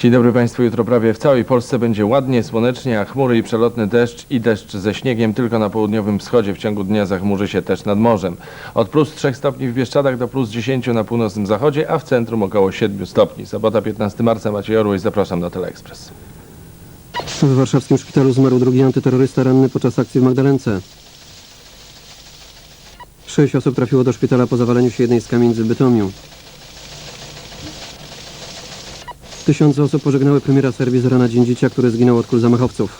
Dzień dobry Państwu. Jutro prawie w całej Polsce będzie ładnie, słonecznie, a chmury i przelotny deszcz i deszcz ze śniegiem tylko na południowym wschodzie. W ciągu dnia zachmurzy się też nad morzem. Od plus 3 stopni w Bieszczadach do plus 10 na północnym zachodzie, a w centrum około 7 stopni. Sobota 15 marca. Maciej Orłoś, zapraszam na Teleekspres. W warszawskim szpitalu zmarł drugi antyterrorysta ranny podczas akcji w Magdalence. Sześć osób trafiło do szpitala po zawaleniu się jednej z kamienic w Bytomiu. Tysiące osób pożegnały premiera Serbii Zorana Dzindzicia, który zginął od kul zamachowców.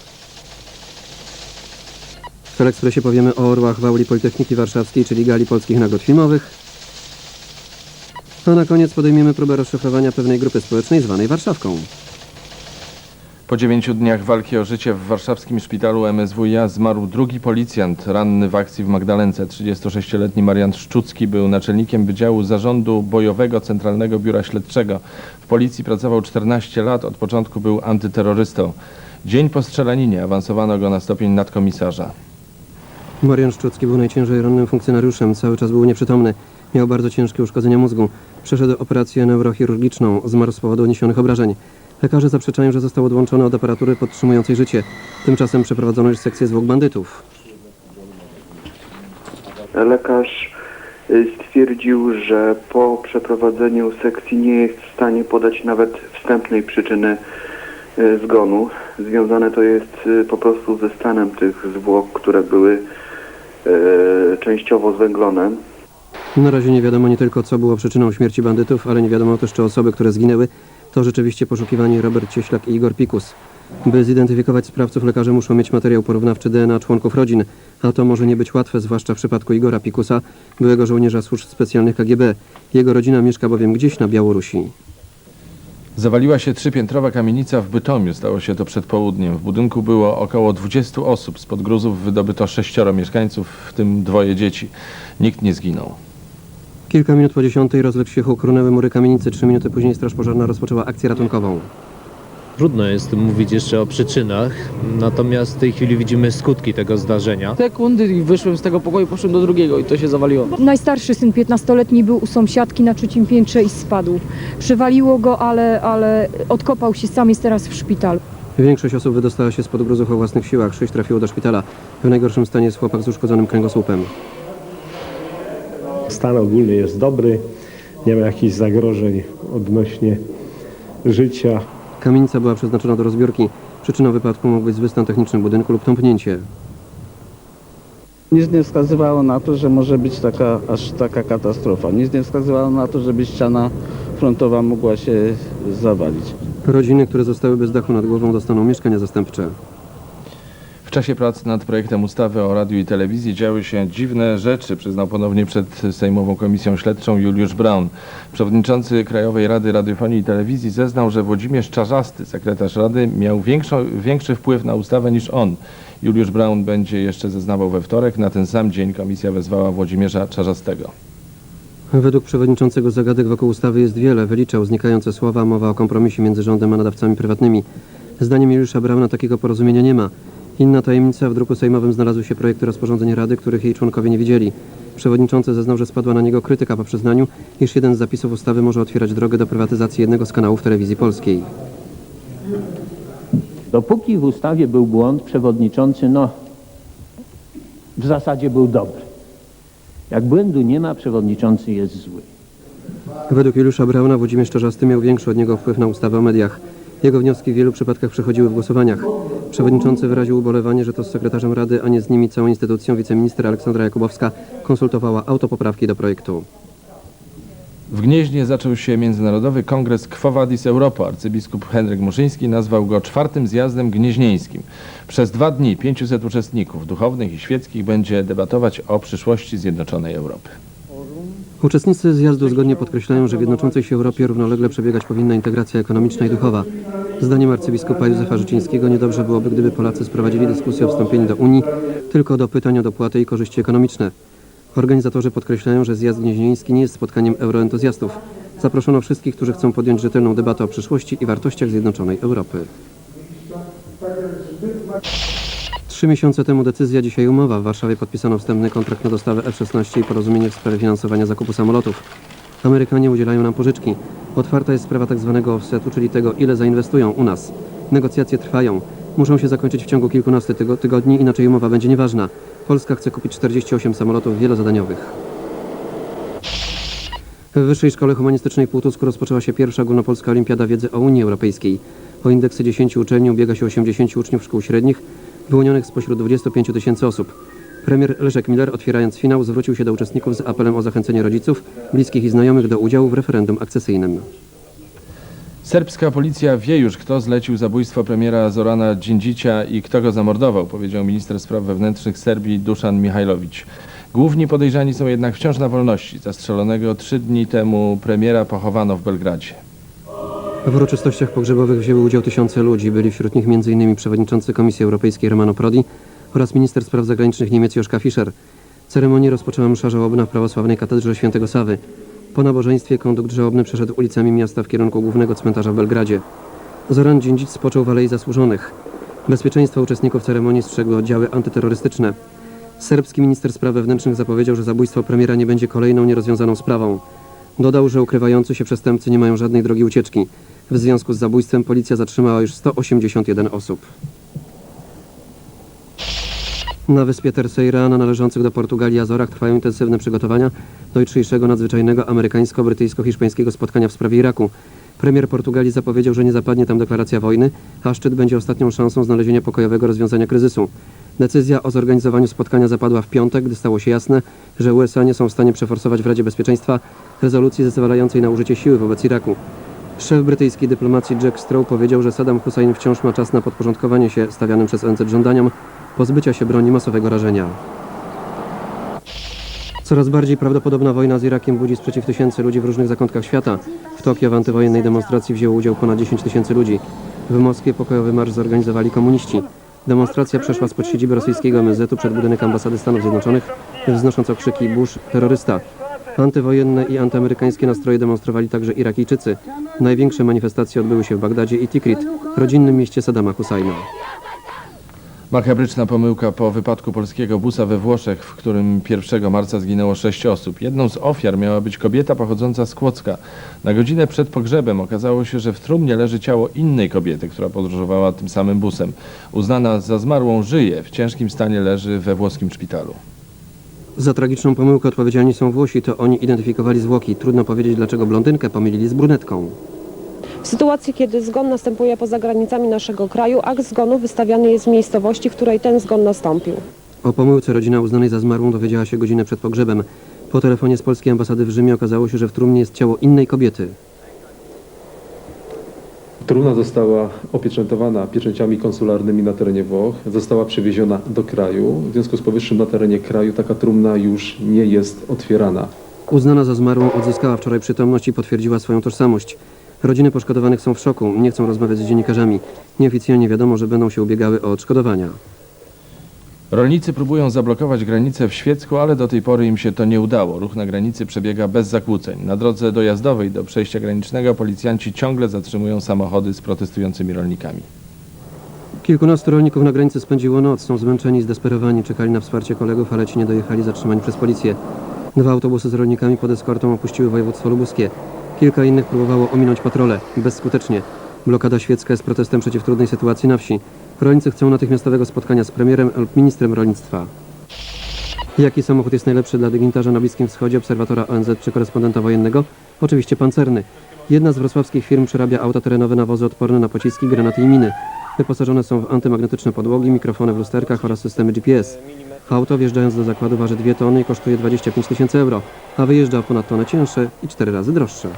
W Teleekspresie powiemy o orłach w auli Politechniki Warszawskiej, czyli gali polskich nagród filmowych. A na koniec podejmiemy próbę rozszyfrowania pewnej grupy społecznej zwanej Warszawką. Po dziewięciu dniach walki o życie w warszawskim szpitalu MSWiA zmarł drugi policjant ranny w akcji w Magdalence. 36-letni Marian Szczucki był naczelnikiem Wydziału Zarządu Bojowego Centralnego Biura Śledczego. W policji pracował 14 lat, od początku był antyterrorystą. Dzień po strzelaninie awansowano go na stopień nadkomisarza. Marian Szczucki był najciężej rannym funkcjonariuszem, cały czas był nieprzytomny. Miał bardzo ciężkie uszkodzenia mózgu. Przeszedł operację neurochirurgiczną, zmarł z powodu odniesionych obrażeń. Lekarze zaprzeczają, że został odłączony od aparatury podtrzymującej życie. Tymczasem przeprowadzono już sekcję zwłok bandytów. Lekarz y, stwierdził, że po przeprowadzeniu sekcji nie jest w stanie podać nawet wstępnej przyczyny y, zgonu. Związane to jest y, po prostu ze stanem tych zwłok, które były częściowo zwęglone. Na razie nie wiadomo nie tylko, co było przyczyną śmierci bandytów, ale nie wiadomo też, czy osoby, które zginęły, to rzeczywiście poszukiwani Robert Cieślak i Igor Pikus. By zidentyfikować sprawców, lekarze muszą mieć materiał porównawczy DNA członków rodzin, a to może nie być łatwe, zwłaszcza w przypadku Igora Pikusa, byłego żołnierza służb specjalnych KGB. Jego rodzina mieszka bowiem gdzieś na Białorusi. Zawaliła się trzypiętrowa kamienica w Bytomiu. Stało się to przed południem. W budynku było około 20 osób. Spod gruzów wydobyto sześcioro mieszkańców, w tym dwoje dzieci. Nikt nie zginął. Kilka minut po dziesiątej rozległ się huk, runęły mury kamienicy. Trzy minuty później straż pożarna rozpoczęła akcję ratunkową. Trudno jest mówić jeszcze o przyczynach, natomiast w tej chwili widzimy skutki tego zdarzenia. sekundy i wyszłem z tego pokoju, poszedłem do drugiego i to się zawaliło. Najstarszy syn 15-letni był u sąsiadki na trzecim piętrze i spadł. Przywaliło go, ale, ale odkopał się sam, jest teraz w szpitalu. Większość osób wydostała się spod gruzów o własnych siłach. Sześć trafiło do szpitala. W najgorszym stanie jest chłopak z uszkodzonym kręgosłupem. Stan ogólny jest dobry, nie ma jakichś zagrożeń odnośnie życia. Kamienica była przeznaczona do rozbiórki. Przyczyną wypadku mógł być zły stan techniczny budynku lub tąpnięcie. Nic nie wskazywało na to, że może być taka, aż taka katastrofa. Nic nie wskazywało na to, żeby ściana frontowa mogła się zawalić. Rodziny, które zostały bez dachu nad głową, dostaną mieszkania zastępcze. W czasie prac nad projektem ustawy o radiu i telewizji działy się dziwne rzeczy, przyznał ponownie przed Sejmową Komisją Śledczą Juliusz Braun. Przewodniczący Krajowej Rady Radiofonii i Telewizji zeznał, że Włodzimierz Czarzasty, sekretarz Rady, miał większą, większy wpływ na ustawę niż on. Juliusz Braun będzie jeszcze zeznawał we wtorek. Na ten sam dzień komisja wezwała Włodzimierza Czarzastego. Według przewodniczącego zagadek wokół ustawy jest wiele. Wyliczał znikające słowa, mowa o kompromisie między rządem a nadawcami prywatnymi. Zdaniem Juliusza Brauna takiego porozumienia nie ma. Inna tajemnica w druku sejmowym znalazły się projekty rozporządzeń Rady, których jej członkowie nie widzieli. Przewodniczący zeznał, że spadła na niego krytyka po przyznaniu, iż jeden z zapisów ustawy może otwierać drogę do prywatyzacji jednego z kanałów telewizji polskiej. Dopóki w ustawie był błąd, przewodniczący, no, w zasadzie był dobry. Jak błędu nie ma, przewodniczący jest zły. Według Juliusza Brauna Włodzimierz Czarzasty miał większy od niego wpływ na ustawę o mediach. Jego wnioski w wielu przypadkach przechodziły w głosowaniach. Przewodniczący wyraził ubolewanie, że to z sekretarzem Rady, a nie z nimi całą instytucją wiceminister Aleksandra Jakubowska konsultowała autopoprawki do projektu. W Gnieźnie zaczął się Międzynarodowy Kongres Quo Vadis Europa. Arcybiskup Henryk Muszyński nazwał go czwartym zjazdem gnieźnieńskim. Przez dwa dni 500 uczestników duchownych i świeckich będzie debatować o przyszłości Zjednoczonej Europy. Uczestnicy zjazdu zgodnie podkreślają, że w jednoczącej się Europie równolegle przebiegać powinna integracja ekonomiczna i duchowa. Zdaniem arcybiskupa Józefa Życińskiego niedobrze byłoby, gdyby Polacy sprowadzili dyskusję o wstąpieniu do Unii tylko do pytań o dopłaty i korzyści ekonomiczne. Organizatorzy podkreślają, że zjazd gnieźnieński nie jest spotkaniem euroentuzjastów. Zaproszono wszystkich, którzy chcą podjąć rzetelną debatę o przyszłości i wartościach Zjednoczonej Europy. Trzy miesiące temu decyzja, dzisiaj umowa. W Warszawie podpisano wstępny kontrakt na dostawę F-16 i porozumienie w sprawie finansowania zakupu samolotów. Amerykanie udzielają nam pożyczki. Otwarta jest sprawa tak zwanego offsetu, czyli tego, ile zainwestują u nas. Negocjacje trwają. Muszą się zakończyć w ciągu kilkunastu tygo- tygodni, inaczej umowa będzie nieważna. Polska chce kupić 48 samolotów wielozadaniowych. W Wyższej Szkole Humanistycznej w Półtusku rozpoczęła się pierwsza ogólnopolska olimpiada wiedzy o Unii Europejskiej. Po indeksie 10 uczelni ubiega się 80 uczniów szkół średnich, wyłonionych spośród 25 tysięcy osób. Premier Leszek Miller, otwierając finał, zwrócił się do uczestników z apelem o zachęcenie rodziców, bliskich i znajomych do udziału w referendum akcesyjnym. Serbska policja wie już, kto zlecił zabójstwo premiera Zorana Dżindzicia i kto go zamordował, powiedział minister spraw wewnętrznych Serbii Duszan Mihajlowicz. Główni podejrzani są jednak wciąż na wolności. Zastrzelonego trzy dni temu premiera pochowano w Belgradzie. W uroczystościach pogrzebowych wzięły udział tysiące ludzi. Byli wśród nich m.in. przewodniczący Komisji Europejskiej Romano Prodi oraz minister spraw zagranicznych Niemiec Joszka Fischer. Ceremonię rozpoczęła msza żałobna w prawosławnej katedrze świętego Sawy. Po nabożeństwie kondukt żałobny przeszedł ulicami miasta w kierunku głównego cmentarza w Belgradzie. Zoran Dżindzic spoczął w Alei Zasłużonych. Bezpieczeństwa uczestników ceremonii strzegły oddziały antyterrorystyczne. Serbski minister spraw wewnętrznych zapowiedział, że zabójstwo premiera nie będzie kolejną nierozwiązaną sprawą. Dodał, że ukrywający się przestępcy nie mają żadnej drogi ucieczki. W związku z zabójstwem policja zatrzymała już 181 osób. Na wyspie Terceira, na należących do Portugalii Azorach trwają intensywne przygotowania do jutrzejszego nadzwyczajnego amerykańsko-brytyjsko-hiszpańskiego spotkania w sprawie Iraku. Premier Portugalii zapowiedział, że nie zapadnie tam deklaracja wojny, a szczyt będzie ostatnią szansą znalezienia pokojowego rozwiązania kryzysu. Decyzja o zorganizowaniu spotkania zapadła w piątek, gdy stało się jasne, że USA nie są w stanie przeforsować w Radzie Bezpieczeństwa rezolucji zezwalającej na użycie siły wobec Iraku. Szef brytyjskiej dyplomacji Jack Straw powiedział, że Saddam Hussein wciąż ma czas na podporządkowanie się stawianym przez ONZ żądaniom pozbycia się broni masowego rażenia. Coraz bardziej prawdopodobna wojna z Irakiem budzi sprzeciw tysięcy ludzi w różnych zakątkach świata. W Tokio w antywojennej demonstracji wzięło udział ponad 10 tysięcy ludzi. W Moskwie pokojowy marsz zorganizowali komuniści. Demonstracja przeszła spod siedziby rosyjskiego MSZ-u przed budynek ambasady Stanów Zjednoczonych, wznosząc okrzyki Bush terrorysta. Antywojenne i antyamerykańskie nastroje demonstrowali także Irakijczycy. Największe manifestacje odbyły się w Bagdadzie i Tikrit, rodzinnym mieście Saddama Husajna. Makabryczna pomyłka po wypadku polskiego busa we Włoszech, w którym 1 marca zginęło sześć osób. Jedną z ofiar miała być kobieta pochodząca z Kłodzka. Na godzinę przed pogrzebem okazało się, że w trumnie leży ciało innej kobiety, która podróżowała tym samym busem. Uznana za zmarłą żyje, w ciężkim stanie leży we włoskim szpitalu. Za tragiczną pomyłkę odpowiedzialni są Włosi, to oni identyfikowali zwłoki. Trudno powiedzieć, dlaczego blondynkę pomylili z brunetką. W sytuacji, kiedy zgon następuje poza granicami naszego kraju, akt zgonu wystawiany jest w miejscowości, w której ten zgon nastąpił. O pomyłce rodzina uznanej za zmarłą dowiedziała się godzinę przed pogrzebem. Po telefonie z polskiej ambasady w Rzymie okazało się, że w trumnie jest ciało innej kobiety. Trumna została opieczętowana pieczęciami konsularnymi na terenie Włoch, została przywieziona do kraju. W związku z powyższym na terenie kraju taka trumna już nie jest otwierana. Uznana za zmarłą odzyskała wczoraj przytomność i potwierdziła swoją tożsamość. Rodziny poszkodowanych są w szoku, nie chcą rozmawiać z dziennikarzami. Nieoficjalnie wiadomo, że będą się ubiegały o odszkodowania. Rolnicy próbują zablokować granicę w Świecku, ale do tej pory im się to nie udało. Ruch na granicy przebiega bez zakłóceń. Na drodze dojazdowej do przejścia granicznego policjanci ciągle zatrzymują samochody z protestującymi rolnikami. Kilkunastu rolników na granicy spędziło noc, są zmęczeni zdesperowani, czekali na wsparcie kolegów, ale ci nie dojechali zatrzymani przez policję. Dwa autobusy z rolnikami pod eskortą opuściły województwo lubuskie. Kilka innych próbowało ominąć patrole, bezskutecznie. Blokada świecka jest protestem przeciw trudnej sytuacji na wsi. Rolnicy chcą natychmiastowego spotkania z premierem lub ministrem rolnictwa. Jaki samochód jest najlepszy dla dygnitarzy na Bliskim Wschodzie, obserwatora ONZ czy korespondenta wojennego? Oczywiście pancerny. Jedna z wrocławskich firm przerabia auta terenowe na wozy odporne na pociski, granaty i miny. Wyposażone są w antymagnetyczne podłogi, mikrofony w lusterkach oraz systemy GPS. Auto wjeżdżając do zakładu waży 2 tony i kosztuje 25 tysięcy euro, a wyjeżdża ponad tonę cięższe i 4 razy droższe.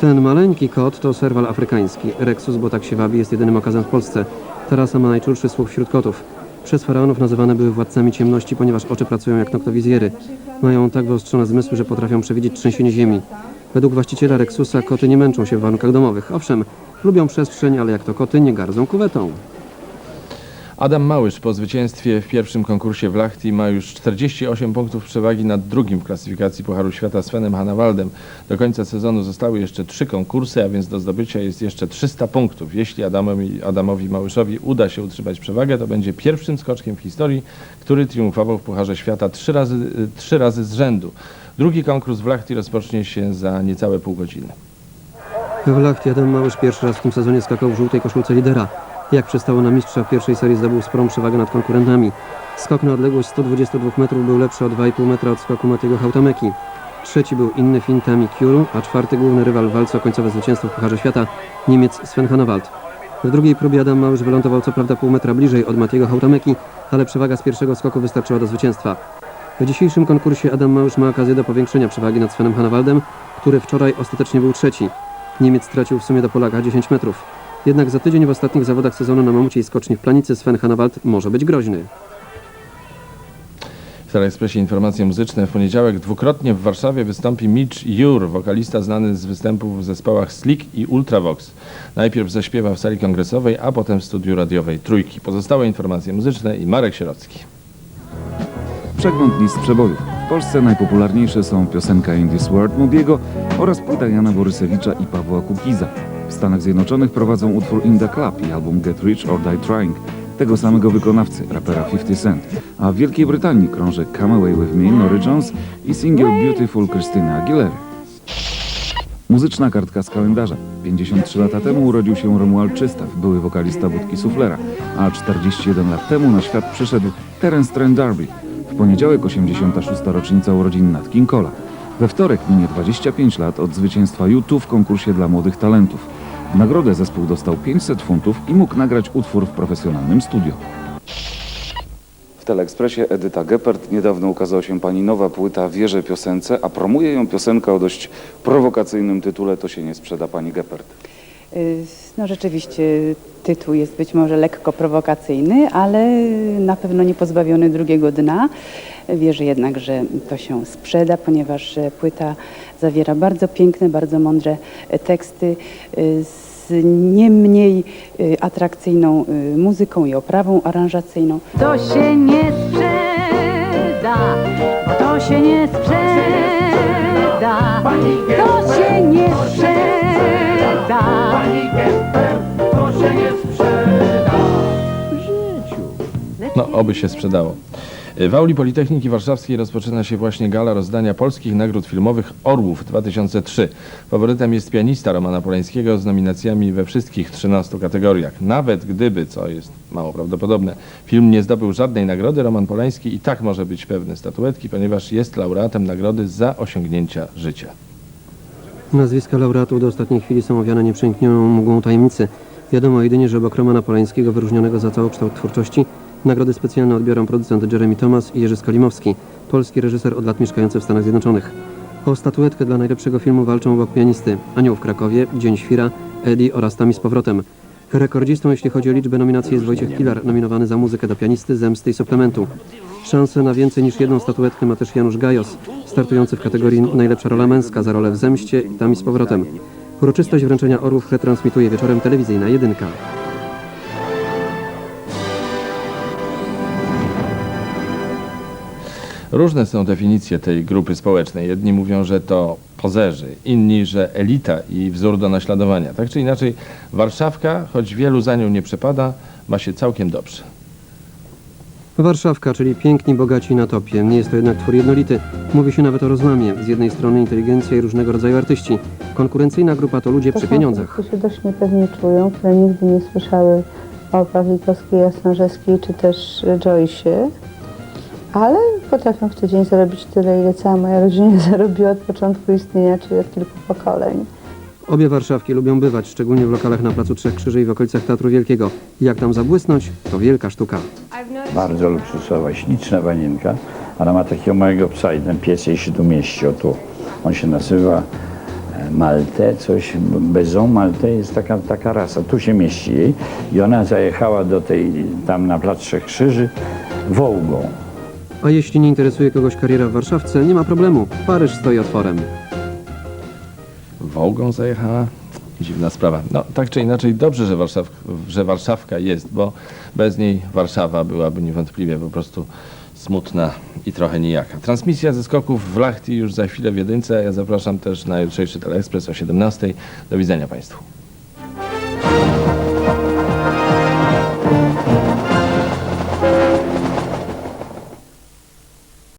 Ten maleńki kot to serwal afrykański. Rexus, bo tak się wabi, jest jedynym okazem w Polsce. Ta rasa ma najczulszy słuch wśród kotów. Przez faraonów nazywane były władcami ciemności, ponieważ oczy pracują jak noktowizjery. Mają tak wyostrzone zmysły, że potrafią przewidzieć trzęsienie ziemi. Według właściciela Rexusa koty nie męczą się w warunkach domowych. Owszem, lubią przestrzeń, ale jak to koty nie gardzą kuwetą. Adam Małysz po zwycięstwie w pierwszym konkursie w Lachti ma już 48 punktów przewagi nad drugim w klasyfikacji Pucharu Świata Svenem Hanawaldem. Do końca sezonu zostały jeszcze trzy konkursy, a więc do zdobycia jest jeszcze 300 punktów. Jeśli Adamowi, Adamowi Małyszowi uda się utrzymać przewagę, to będzie pierwszym skoczkiem w historii, który triumfował w Pucharze Świata trzy razy, trzy razy z rzędu. Drugi konkurs w Lachti rozpocznie się za niecałe pół godziny. W Lachti Adam Małysz pierwszy raz w tym sezonie skakał w żółtej koszulce lidera. Jak przystało na mistrza w pierwszej serii zdobył sporą przewagę nad konkurentami. Skok na odległość 122 metrów był lepszy o 2,5 metra od skoku Matiego Hautameki. Trzeci był inny Fin Tami Kiuru, a czwarty główny rywal w walce o końcowe zwycięstwo w Pucharze Świata, Niemiec Sven Hannawald. W drugiej próbie Adam Małysz wylądował co prawda pół metra bliżej od Matiego Hautameki, ale przewaga z pierwszego skoku wystarczyła do zwycięstwa. W dzisiejszym konkursie Adam Małysz ma okazję do powiększenia przewagi nad Svenem Hannawaldem, który wczoraj ostatecznie był trzeci. Niemiec stracił w sumie do Polaka 10 metrów. Jednak za tydzień w ostatnich zawodach sezonu na mamuciej skoczni w Planicy Sven Hannawald może być groźny. W Teleekspresie informacje muzyczne. W poniedziałek dwukrotnie w Warszawie wystąpi Mitch Jur, wokalista znany z występów w zespołach Slick i Ultravox. Najpierw zaśpiewa w sali kongresowej, a potem w studiu radiowej Trójki. Pozostałe informacje muzyczne i Marek Sierocki. Przegląd list przebojów. W Polsce najpopularniejsze są piosenka In This World Mobiego oraz płyta Jana Borysewicza i Pawła Kukiza. W Stanach Zjednoczonych prowadzą utwór In The Club i album Get Rich or Die Trying tego samego wykonawcy, rapera 50 Cent. A w Wielkiej Brytanii krąży Come Away With Me, Nory Jones i single Beautiful Christina Aguilera. Muzyczna kartka z kalendarza. 53 lata temu urodził się Romuald Czystaw, były wokalista Budki Suflera, a 41 lat temu na świat przyszedł Terence Trent D'Arby. W poniedziałek 86. rocznica urodzin Nat King Cola. We wtorek minie 25 lat od zwycięstwa YouTube w konkursie dla młodych talentów. Nagrodę zespół dostał 500 funtów i mógł nagrać utwór w profesjonalnym studio. W Teleekspresie Edyta Geppert niedawno ukazała się pani nowa płyta Wierzę piosence, a promuje ją piosenka o dość prowokacyjnym tytule To się nie sprzeda pani Geppert. Y, No rzeczywiście tytuł jest być może lekko prowokacyjny, ale na pewno nie pozbawiony drugiego dna. Wierzę jednak, że to się sprzeda, ponieważ e, płyta zawiera bardzo piękne, bardzo mądre e, teksty y, z nie mniej y, atrakcyjną y, muzyką i oprawą aranżacyjną. To się nie sprzeda, bo to się nie sprzeda, to się nie sprzeda. No, oby się sprzedało. W auli Politechniki Warszawskiej rozpoczyna się właśnie gala rozdania polskich nagród filmowych Orłów 2003. Faworytem jest pianista Romana Polańskiego z nominacjami we wszystkich 13 kategoriach. Nawet gdyby, co jest mało prawdopodobne, film nie zdobył żadnej nagrody, Roman Polański i tak może być pewny statuetki, ponieważ jest laureatem nagrody za osiągnięcia życia. Nazwiska laureatów do ostatniej chwili są owiane nieprzeniknioną mgłą tajemnicy. Wiadomo jedynie, że obok Romana Polańskiego, wyróżnionego za całokształt twórczości, nagrody specjalne odbiorą producent Jeremy Thomas i Jerzy Skolimowski, polski reżyser od lat mieszkający w Stanach Zjednoczonych. O statuetkę dla najlepszego filmu walczą obok pianisty Anioł w Krakowie, Dzień Świra, Eddie oraz Tami z powrotem. Rekordzistą, jeśli chodzi o liczbę nominacji, jest Wojciech Kilar, nominowany za muzykę do pianisty, zemsty i suplementu. Szansę na więcej niż jedną statuetkę ma też Janusz Gajos, startujący w kategorii Najlepsza rola męska za rolę w Zemście i Tami z powrotem. Uroczystość wręczenia orłów retransmituje wieczorem telewizyjna jedynka. Różne są definicje tej grupy społecznej. Jedni mówią, że to pozerzy, inni, że elita i wzór do naśladowania. Tak czy inaczej, Warszawka, choć wielu za nią nie przepada, ma się całkiem dobrze. Warszawka, czyli piękni, bogaci na topie. Nie jest to jednak twór jednolity. Mówi się nawet o rozłamie. Z jednej strony inteligencja i różnego rodzaju artyści. Konkurencyjna grupa to ludzie przy pieniądzach. którzy się dość niepewnie czują, które nigdy nie słyszały o Pawlikowskiej, Jasnorzewskiej czy też Joyce'ie, ale potrafią w tydzień zarobić tyle, ile cała moja rodzina zarobiła od początku istnienia, czyli od kilku pokoleń. Obie Warszawki lubią bywać, szczególnie w lokalach na Placu Trzech Krzyży i w okolicach Teatru Wielkiego. Jak tam zabłysnąć, to wielka sztuka. Bardzo luksusowa, śliczna panienka. Ona ma takiego małego psa i ten pies jej się tu mieści. O tu. On się nazywa e, Malte, coś, Bezon Malte jest taka, taka rasa. Tu się mieści jej. I ona zajechała do tej, tam na Plac Trzech Krzyży Wołgą. A jeśli nie interesuje kogoś kariera w Warszawce, nie ma problemu. Paryż stoi otworem. Wołgą zajechała? Dziwna sprawa. No, tak czy inaczej, dobrze, że, Warszaw, że Warszawka jest, bo bez niej Warszawa byłaby niewątpliwie po prostu smutna i trochę nijaka. Transmisja ze skoków w Lachti już za chwilę w jedynce. Ja zapraszam też na jutrzejszy Teleekspres o 17. Do widzenia Państwu.